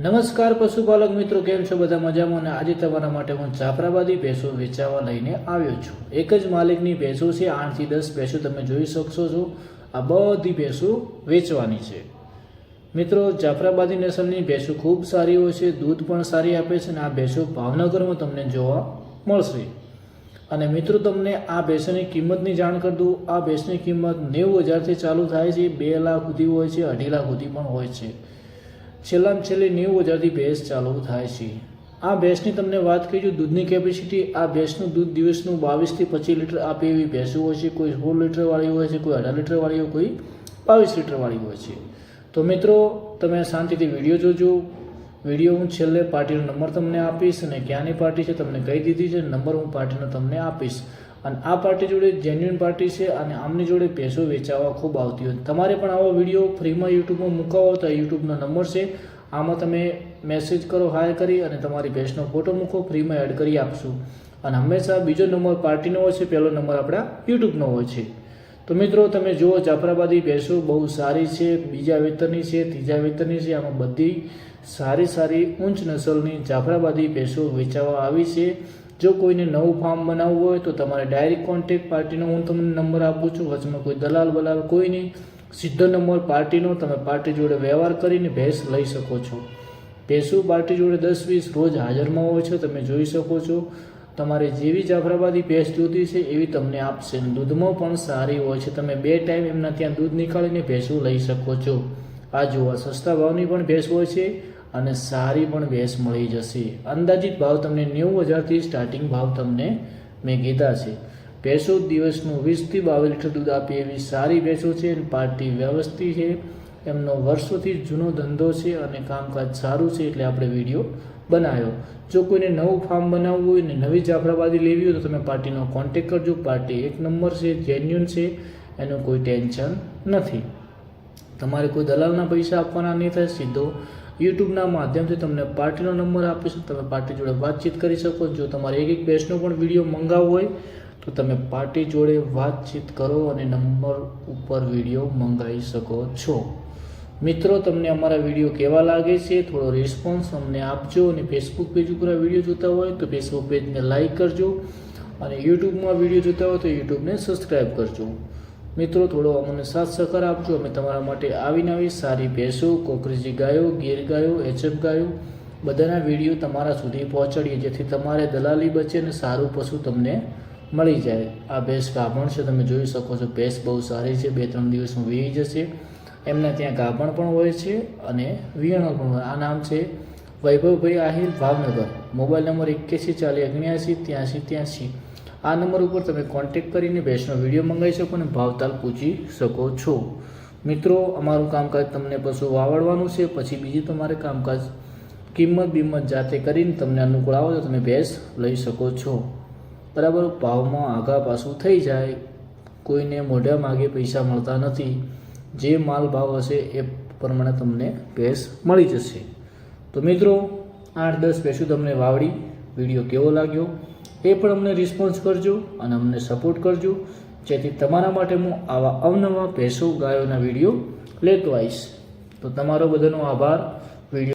નમસ્કાર પશુપાલક મિત્રો, કેમ છો? બધા મજામાં? અને આજે તમારા માટે હું જાફરાબાદી ભેંસો વેચાવા લઈને આવ્યો છું. એક જ માલિકની ભેંસો છે, આઠથી દસ ભેંસો તમે જોઈ શકશો છો. આ બધી ભેંસો વેચવાની છે. મિત્રો, જાફરાબાદી નસલની ભેંસો ખૂબ સારી હોય છે, દૂધ પણ સારી આપે છે, અને આ ભેંસો ભાવનગરમાં તમને જોવા મળશે. અને મિત્રો, તમને આ ભેંસની કિંમતની જાણ કરી દઉં. આ ભેંસની કિંમત નેવું હજારથી ચાલુ થાય છે, બે લાખ સુધી હોય છે, અઢી લાખ સુધી પણ હોય છે. છેલ્લામાં છેલ્લી નેવું હજારથી ભેંસ ચાલુ થાય છે. આ ભેંસની તમને વાત કરી દૂધની કેપેસિટી આ ભેંસનું દૂધ દિવસનું બાવીસથી પચીસ લીટર આપે એવી ભેંસો હોય છે. કોઈ સોળ લીટરવાળી હોય છે, કોઈ અઢાર લીટરવાળી હોય, કોઈ બાવીસ લીટરવાળી હોય છે. તો મિત્રો, તમે શાંતિથી વીડિયો જોજો. વીડિયો હું છેલ્લે પાર્ટીનો નંબર તમને આપીશ અને ક્યાંની પાર્ટી છે, તમને કહી દીધી છે. નંબર હું પાર્ટીનો તમને આપીશ. અને આ પાર્ટી જોડે જેન્યુઇન પાર્ટી છે અને આમની જોડે પૈસો વેચાવા ખૂબ આવતી હોય. તમારે પણ આવો વીડિયો ફ્રીમાં યુટ્યુબમાં મૂકાવો તો યુટ્યુબનો નંબર છે. આમાં તમે મેસેજ કરો હાય કરી અને તમારી ભેંસનો ફોટો મૂકો, ફ્રીમાં એડ કરી આપશું. અને હંમેશા બીજો નંબર પાર્ટીનો હોય છે, પહેલો નંબર આપણા યુટ્યુબનો હોય છે. તો મિત્રો, તમે જુઓ જાફરાબાદી ભેંસો બહુ સારી છે, બીજા વેતરની છે, ત્રીજા વેતરની છે, આમાં બધી સારી સારી ઊંચ નસલની જાફરાબાદી ભેંસો વેચાવા આવી છે. જો કોઈને નવું ફાર્મ બનાવવું હોય તો તમારે ડાયરેક્ટ કોન્ટેક્ટ પાર્ટીનો હું તમને નંબર આપું છું. વચમાં કોઈ દલાલ બલાલ કોઈ નહીં. સીધો નંબર પાર્ટીનો તમે પાર્ટી જોડે વ્યવહાર કરીને ભેંસ લઈ શકો છો. ભેંસુ પાર્ટી જોડે દસ વીસ રોજ હાજરમાં હોય છે, તમે જોઈ શકો છો. તમારે જેવી જાફરાબાદી ભેંસ જોતી છે, એવી તમને આપશે. દૂધમાં પણ સારી હોય છે. તમે બે ટાઈમ એમના ત્યાં દૂધ નીકાળીને ભેંસું લઈ શકો છો. આ જોવા સસ્તા ભાવની પણ ભેંસ હોય છે. અને સારી પણ ભેંસ મળી જશે. અંદાજિત ભાવ તમને નેવું હજારથી સ્ટાર્ટિંગ ભાવ તમને મેં કીધા છે. ભેંસો દિવસનું વીસથી બાવીસ લીટર દૂધ આપે એવી સારી ભેંસો છે અને પાર્ટી વ્યવસ્થિત છે. એમનો વર્ષોથી જૂનો ધંધો છે અને કામકાજ સારું છે એટલે આપણે વીડિયો બનાવ્યો. જો કોઈને નવું ફાર્મ બનાવવું હોય ને નવી જાફરાબાદી લેવી હોય તો તમે પાર્ટીનો કોન્ટેક કરજો. પાર્ટી એક નંબર છે જેન્યુન છે, એનું કોઈ ટેન્શન નથી. તમારે કોઈ દલાલના પૈસા આપવાના નહીં થાય, સીધો યુટ્યુબના માધ્યમથી તમને પાર્ટીનો નંબર આપીશું તમે પાર્ટી જોડે વાતચીત કરી શકો. જો તમારે એક એક બેચનો પણ વીડિયો મંગાવવો હોય, તો તમે પાર્ટી જોડે વાતચીત કરો અને નંબર ઉપર વીડિયો મંગાવી શકો છો. મિત્રો, તમને અમારા વીડિયો કેવા લાગે છે? થોડો રિસ્પોન્સ અમને આપજો અને ફેસબુક પેજ ઉપર આ વીડિયો જોતા હોય, તો ફેસબુક પેજને લાઇક કરજો. અને યુટ્યુબમાં વીડિયો જોતા હોય, તો યુટ્યુબને સબસ્ક્રાઈબ કરજો. મિત્રો, થોડો અમને સાથ સહકાર આપજો. અમે તમારા માટે આવી નવી સારી ભેંસો, કોકરીજી ગાયો, ગીર ગાયો, એચએફ ગાયો બધાના વીડિયો તમારા સુધી પહોંચાડીએ, જેથી તમારે દલાલી બચે અને સારું પશુ તમને મળી જાય. આ ભેંસ ગાભણ છે. તમે જોઈ શકો છો, ભેંસ બહુ સારી છે. બે ત્રણ દિવસમાં વીઈ જશે. એમના ત્યાં ગાભણ પણ હોય છે અને વિયણો પણ આ નામ છે વૈભવભાઈ આહિર, ભાવનગર. મોબાઈલ નંબર એક્યાસી ચાલીસ ઓગણ્યાસી ત્યાંસી ત્યાંસી. આ નંબર ઉપર તમે કોન્ટેક કરીને ભેંસનો વીડિયો મંગાવી શકો અને ભાવતાલ પૂછી શકો છો. મિત્રો, અમારું કામકાજ તમને પશુ વાવડવાનું છે, પછી બીજી તમારે કામકાજ કિંમત બિંમત જાતે કરીને તમને અનુકૂળ આવો તો તમે ભેંસ લઈ શકો છો. બરાબર, ભાવમાં આગા પાછું થઈ જાય. કોઈને મોઢા માગે પૈસા મળતા નથી. જે માલ ભાવ હશે એ પ્રમાણે તમને ભેંસ મળી જશે. તો મિત્રો, આઠ દસ ભેંસું તમને વાવડી. વીડિયો કેવો લાગ્યો? એ પણ અમને રિસ્પોન્સ કરજો અને અમને સપોર્ટ કરજો. જેથી તમારા માટે હું આવા અવનવા ભેંસો ગાયોના વીડિયો લેતો આવીશ. તો તમારો બધાનો આભાર. વીડિયો